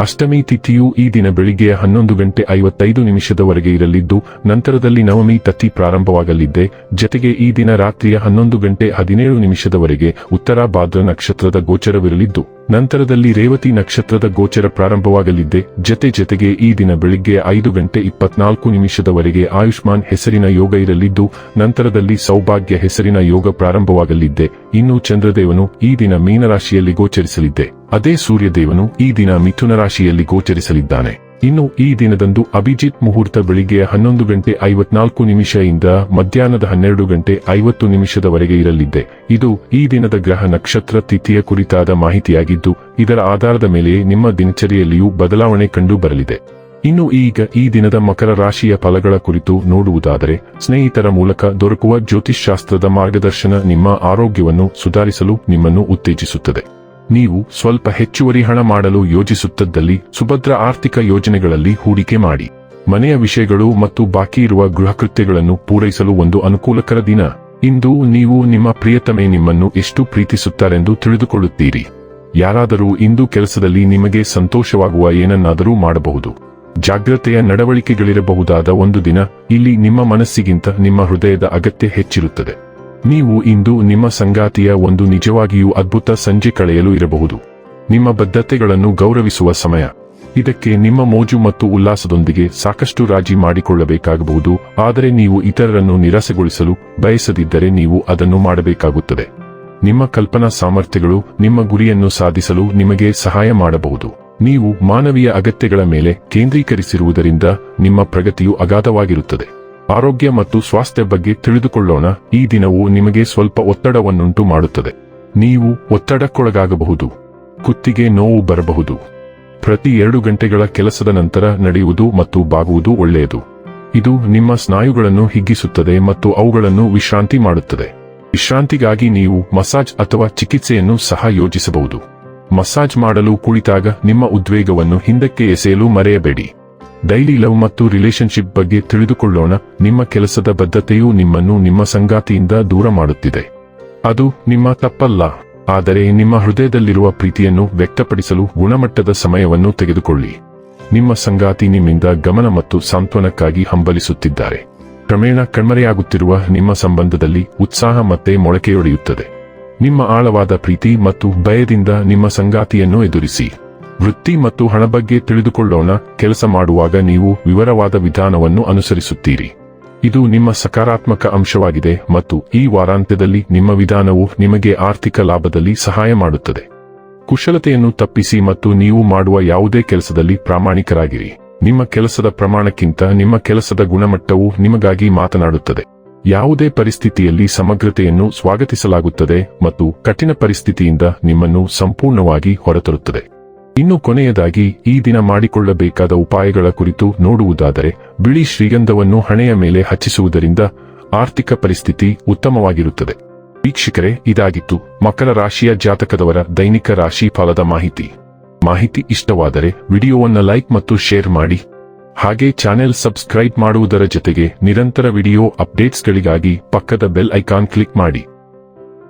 ಅಷ್ಟಮಿ ತಿಥಿಯು ಈ ದಿನ ಬೆಳಿಗ್ಗೆ ಹನ್ನೊಂದು ಗಂಟೆ ಐವತ್ತೈದು ನಿಮಿಷದವರೆಗೆ ಇರಲಿದ್ದು, ನಂತರದಲ್ಲಿ ನವಮಿ ತಥಿ ಪ್ರಾರಂಭವಾಗಲಿದ್ದೆ. ಜತೆಗೆ ಈ ದಿನ ರಾತ್ರಿಯ ಹನ್ನೊಂದು ಗಂಟೆ ಹದಿನೇಳು ನಿಮಿಷದವರೆಗೆ ಉತ್ತರ ಭಾದ್ರ ನಕ್ಷತ್ರದ ಗೋಚರವಿರಲಿದ್ದು. ನಂತರದಲ್ಲಿ ರೇವತಿ ನಕ್ಷತ್ರದ ಗೋಚರ ಪ್ರಾರಂಭವಾಗಲಿದ್ದೆ ಜತೆ ಜತೆಗೆ ಈ ದಿನ ಬೆಳಿಗ್ಗೆ ಐದು ಗಂಟೆ ಇಪ್ಪತ್ನಾಲ್ಕು ನಿಮಿಷದವರೆಗೆ ಆಯುಷ್ಮಾನ್ ಹೆಸರಿನ ಯೋಗ ಇರಲಿದ್ದು, ನಂತರದಲ್ಲಿ ಸೌಭಾಗ್ಯ ಹೆಸರಿನ ಯೋಗ ಪ್ರಾರಂಭವಾಗಲಿದ್ದೆ ಇನ್ನು ಚಂದ್ರದೇವನು ಈ ದಿನ ಮೀನರಾಶಿಯಲ್ಲಿ ಗೋಚರಿಸಲಿದ್ದೆ ಅದೇ ಸೂರ್ಯದೇವನು ಈ ದಿನ ಮಿಥುನ ರಾಶಿಯಲ್ಲಿ ಗೋಚರಿಸಲಿದ್ದಾನೆ. ಇನ್ನು ಈ ದಿನದಂದು ಅಭಿಜಿತ್ ಮುಹೂರ್ತ ಬೆಳಿಗ್ಗೆ ಹನ್ನೊಂದು ಗಂಟೆ ಐವತ್ನಾಲ್ಕು ನಿಮಿಷದಿಂದ ಮಧ್ಯಾಹ್ನದ ಹನ್ನೆರಡು ಗಂಟೆ ಐವತ್ತು ನಿಮಿಷದವರೆಗೆ ಇರಲಿದೆ. ಇದು ಈ ದಿನದ ಗ್ರಹ ನಕ್ಷತ್ರ ತಿಥಿಯ ಕುರಿತಾದ ಮಾಹಿತಿಯಾಗಿದ್ದು, ಇದರ ಆಧಾರದ ಮೇಲೆ ನಿಮ್ಮ ದಿನಚರಿಯಲ್ಲಿಯೂ ಬದಲಾವಣೆ ಕಂಡು ಬರಲಿದೆ ಇನ್ನು ಈಗ ಈ ದಿನದ ಮಕರ ರಾಶಿಯ ಫಲಗಳ ಕುರಿತು ನೋಡುವುದಾದರೆ, ಸ್ನೇಹಿತರ ಮೂಲಕ ದೊರಕುವ ಜ್ಯೋತಿಷ್ಶಾಸ್ತ್ರದ ಮಾರ್ಗದರ್ಶನ ನಿಮ್ಮ ಆರೋಗ್ಯವನ್ನು ಸುಧಾರಿಸಲು ನಿಮ್ಮನ್ನು ಉತ್ತೇಜಿಸುತ್ತದೆ. ನೀವು ಸ್ವಲ್ಪ ಹೆಚ್ಚುವರಿ ಹಣ ಮಾಡಲು ಯೋಜಿಸುತ್ತಿದ್ದಲ್ಲಿ ಸುಭದ್ರ ಆರ್ಥಿಕ ಯೋಜನೆಗಳಲ್ಲಿ ಹೂಡಿಕೆ ಮಾಡಿ. ಮನೆಯ ವಿಷಯಗಳು ಮತ್ತು ಬಾಕಿ ಇರುವ ಗೃಹಕೃತ್ಯಗಳನ್ನು ಪೂರೈಸಲು ಒಂದು ಅನುಕೂಲಕರ ದಿನ. ಇಂದು ನೀವು ನಿಮ್ಮ ಪ್ರಿಯತಮೆ ನಿಮ್ಮನ್ನು ಎಷ್ಟು ಪ್ರೀತಿಸುತ್ತಾರೆಂದು ತಿಳಿದುಕೊಳ್ಳುತ್ತೀರಿ. ಯಾರಾದರೂ ಇಂದು ಕೆಲಸದಲ್ಲಿ ನಿಮಗೆ ಸಂತೋಷವಾಗುವ ಏನನ್ನಾದರೂ ಮಾಡಬಹುದು. ಜಾಗ್ರತೆಯ ನಡವಳಿಕೆಗಳಿರಬಹುದಾದ ಒಂದು ದಿನ. ಇಲ್ಲಿ ನಿಮ್ಮ ಮನಸ್ಸಿಗಿಂತ ನಿಮ್ಮ ಹೃದಯದ ಅಗತ್ಯ ಹೆಚ್ಚಿರುತ್ತದೆ. ನೀವು ಇಂದು ನಿಮ್ಮ ಸಂಗಾತಿಯ ಒಂದು ನಿಜವಾಗಿಯೂ ಅದ್ಭುತ ಸಂಜೆ ಕಳೆಯಲು ಇರಬಹುದು. ನಿಮ್ಮ ಬದ್ಧತೆಗಳನ್ನು ಗೌರವಿಸುವ ಸಮಯ. ಇದಕ್ಕೆ ನಿಮ್ಮ ಮೋಜು ಮತ್ತು ಉಲ್ಲಾಸದೊಂದಿಗೆ ಸಾಕಷ್ಟು ರಾಜಿ ಮಾಡಿಕೊಳ್ಳಬೇಕಾಗಬಹುದು, ಆದರೆ ನೀವು ಇತರರನ್ನು ನಿರಾಸೆಗೊಳಿಸಲು ಬಯಸದಿದ್ದರೆ ನೀವು ಅದನ್ನು ಮಾಡಬೇಕಾಗುತ್ತದೆ. ನಿಮ್ಮ ಕಲ್ಪನಾ ಸಾಮರ್ಥ್ಯಗಳು ನಿಮ್ಮ ಗುರಿಯನ್ನು ಸಾಧಿಸಲು ನಿಮಗೆ ಸಹಾಯ ಮಾಡಬಹುದು. ನೀವು ಮಾನವೀಯ ಅಗತ್ಯಗಳ ಮೇಲೆ ಕೇಂದ್ರೀಕರಿಸಿರುವುದರಿಂದ ನಿಮ್ಮ ಪ್ರಗತಿಯು ಅಗಾಧವಾಗಿರುತ್ತದೆ. ಆರೋಗ್ಯ ಮತ್ತು ಸ್ವಾಸ್ಥ್ಯ ಬಗ್ಗೆ ತಿಳಿದುಕೊಳ್ಳೋಣ. ಈ ದಿನವು ನಿಮಗೆ ಸ್ವಲ್ಪ ಒತ್ತಡವನ್ನುಂಟು ಮಾಡುತ್ತದೆ. ನೀವು ಒತ್ತಡಕ್ಕೊಳಗಾಗಬಹುದು. ಕುತ್ತಿಗೆ ನೋವು ಬರಬಹುದು. ಪ್ರತಿ ಎರಡು ಗಂಟೆಗಳ ಕೆಲಸದ ನಂತರ ನಡೆಯುವುದು ಮತ್ತು ಬಾಗುವುದು ಒಳ್ಳೆಯದು. ಇದು ನಿಮ್ಮ ಸ್ನಾಯುಗಳನ್ನು ಹಿಗ್ಗಿಸುತ್ತದೆ ಮತ್ತು ಅವುಗಳನ್ನು ವಿಶ್ರಾಂತಿ ಮಾಡುತ್ತದೆ. ವಿಶ್ರಾಂತಿಗಾಗಿ ನೀವು ಮಸಾಜ್ ಅಥವಾ ಚಿಕಿತ್ಸೆಯನ್ನು ಸಹ ಯೋಜಿಸಬಹುದು. ಮಸಾಜ್ ಮಾಡಲು ಕುಳಿತಾಗ ನಿಮ್ಮ ಉದ್ವೇಗವನ್ನು ಹಿಂದಕ್ಕೆ ಎಸೆಯಲು ಮರೆಯಬೇಡಿ. ಡೈಲಿ ಲವ್ ಮತ್ತು ರಿಲೇಶನ್ಶಿಪ್ ಬಗ್ಗೆ ತಿಳಿದುಕೊಳ್ಳೋಣ. ನಿಮ್ಮ ಕೆಲಸದ ಬದ್ಧತೆಯು ನಿಮ್ಮನ್ನು ನಿಮ್ಮ ಸಂಗಾತಿಯಿಂದ ದೂರ ಮಾಡುತ್ತಿದೆ. ಅದು ನಿಮ್ಮ ತಪ್ಪಲ್ಲ. ಆದರೆ ನಿಮ್ಮ ಹೃದಯದಲ್ಲಿರುವ ಪ್ರೀತಿಯನ್ನು ವ್ಯಕ್ತಪಡಿಸಲು ಗುಣಮಟ್ಟದ ಸಮಯವನ್ನು ತೆಗೆದುಕೊಳ್ಳಿ. ನಿಮ್ಮ ಸಂಗಾತಿ ನಿಮ್ಮಿಂದ ಗಮನ ಮತ್ತು ಸಾಂತ್ವನಕ್ಕಾಗಿ ಹಂಬಲಿಸುತ್ತಿದ್ದಾರೆ. ಕ್ರಮೇಣ ಕಣ್ಮರೆಯಾಗುತ್ತಿರುವ ನಿಮ್ಮ ಸಂಬಂಧದಲ್ಲಿ ಉತ್ಸಾಹ ಮತ್ತೆ ಮೊಳಕೆಯೊಡೆಯುತ್ತದೆ. ನಿಮ್ಮ ಆಳವಾದ ಪ್ರೀತಿ ಮತ್ತು ಭಯದಿಂದ ನಿಮ್ಮ ಸಂಗಾತಿಯನ್ನು ಎದುರಿಸಿ. ವೃತ್ತಿ ಮತ್ತು ಹಣ ಬಗ್ಗೆ ತಿಳಿದುಕೊಳ್ಳೋಣ. ಕೆಲಸ ಮಾಡುವಾಗ ನೀವು ವಿವರವಾದ ವಿಧಾನವನ್ನು ಅನುಸರಿಸುತ್ತೀರಿ. ಇದು ನಿಮ್ಮ ಸಕಾರಾತ್ಮಕ ಅಂಶವಾಗಿದೆ ಮತ್ತು ಈ ವಾರಾಂತ್ಯದಲ್ಲಿ ನಿಮ್ಮ ವಿಧಾನವು ನಿಮಗೆ ಆರ್ಥಿಕ ಲಾಭದಲ್ಲಿ ಸಹಾಯ ಮಾಡುತ್ತದೆ. ಕುಶಲತೆಯನ್ನು ತಪ್ಪಿಸಿ ಮತ್ತು ನೀವು ಮಾಡುವ ಯಾವುದೇ ಕೆಲಸದಲ್ಲಿ ಪ್ರಾಮಾಣಿಕರಾಗಿರಿ. ನಿಮ್ಮ ಕೆಲಸದ ಪ್ರಮಾಣಕ್ಕಿಂತ ನಿಮ್ಮ ಕೆಲಸದ ಗುಣಮಟ್ಟವು ನಿಮಗಾಗಿ ಮಾತನಾಡುತ್ತದೆ. ಯಾವುದೇ ಪರಿಸ್ಥಿತಿಯಲ್ಲಿ ಸಮಗ್ರತೆಯನ್ನು ಸ್ವಾಗತಿಸಲಾಗುತ್ತದೆ ಮತ್ತು ಕಠಿಣ ಪರಿಸ್ಥಿತಿಯಿಂದ ನಿಮ್ಮನ್ನು ಸಂಪೂರ್ಣವಾಗಿ ಹೊರತರುತ್ತದೆ. ಇನ್ನು ಕೊನೆಯದಾಗಿ, ಈ ದಿನ ಮಾಡಿಕೊಳ್ಳಬೇಕಾದ ಉಪಾಯಗಳ ಕುರಿತು ನೋಡುವುದಾದರೆ, ಬಿಳಿ ಶ್ರೀಗಂಧವನ್ನು ಹಣೆಯ ಮೇಲೆ ಹಚ್ಚಿಸುವುದರಿಂದ ಆರ್ಥಿಕ ಪರಿಸ್ಥಿತಿ ಉತ್ತಮವಾಗಿರುತ್ತದೆ. ವೀಕ್ಷಕರೇ, ಇದಾಗಿತ್ತು ಮಕರ ರಾಶಿಯ ಜಾತಕದವರ ದೈನಿಕ ರಾಶಿ ಫಲದ ಮಾಹಿತಿ. ಮಾಹಿತಿ ಇಷ್ಟವಾದರೆ ವಿಡಿಯೋವನ್ನು ಲೈಕ್ ಮತ್ತು ಶೇರ್ ಮಾಡಿ. ಹಾಗೆ ಚಾನೆಲ್ ಸಬ್ಸ್ಕ್ರೈಬ್ ಮಾಡುವುದರ ಜೊತೆಗೆ ನಿರಂತರ ವಿಡಿಯೋ ಅಪ್ಡೇಟ್ಸ್ಗಳಿಗಾಗಿ ಪಕ್ಕದ ಬೆಲ್ ಐಕಾನ್ ಕ್ಲಿಕ್ ಮಾಡಿ.